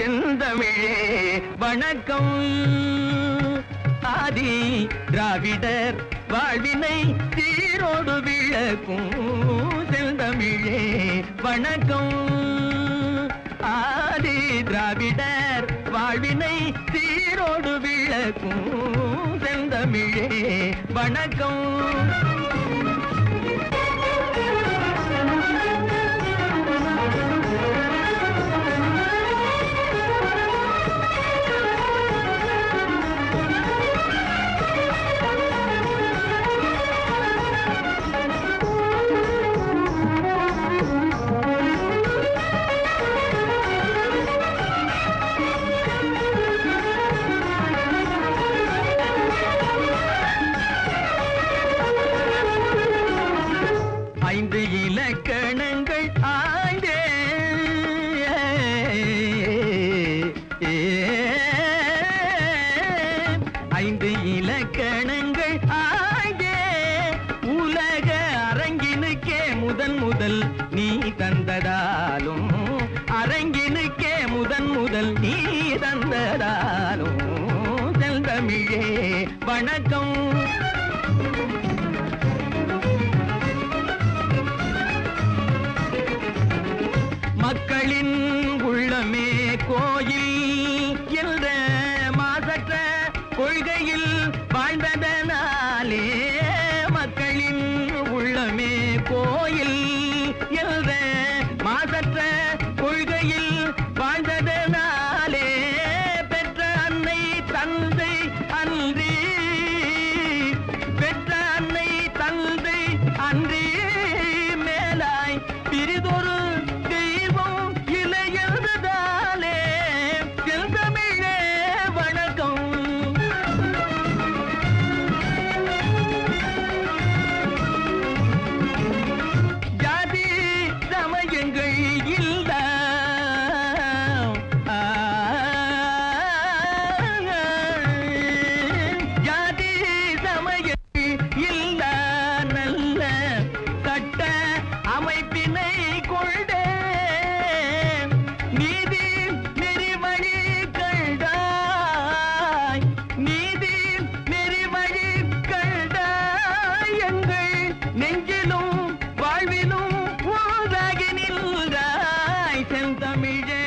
செந்தமிழே வணக்கம். ஆதி திராவிடர் வாழ்வினை சீரோடு விளக்கும். செந்தமிழே வணக்கம். ஆதி திராவிடர் வாழ்வினை சீரோடு விளக்கும். செந்தமிழே வணக்கம். ஐந்து இலக்கணங்கள் ஆய்ந்தே. ஐந்து இலக்கணங்கள் ஆய்ந்தே. உலக அரங்கினுக்கே முதன் முதல் நீ தந்ததாலும் அரங்கினுக்கே முதன் முதல் நீ தந்ததாலும் செந்தமிழே வணக்கம். மக்களின் உள்ளமே கோயில். என்ற மாசற்ற கொள்கையில் வாழ்ந்ததனாலே மக்களின் உள்ளமே கோயில். என்ற மாசற்ற கொள்கையில் வாழ்ந்ததனாலே பெற்ற அன்னை தந்தை அன்றி. பெற்ற அன்னை தந்தை அன்றி. மேலாய் பிரிதொரு செய்வோம் தமிழ் தமிழே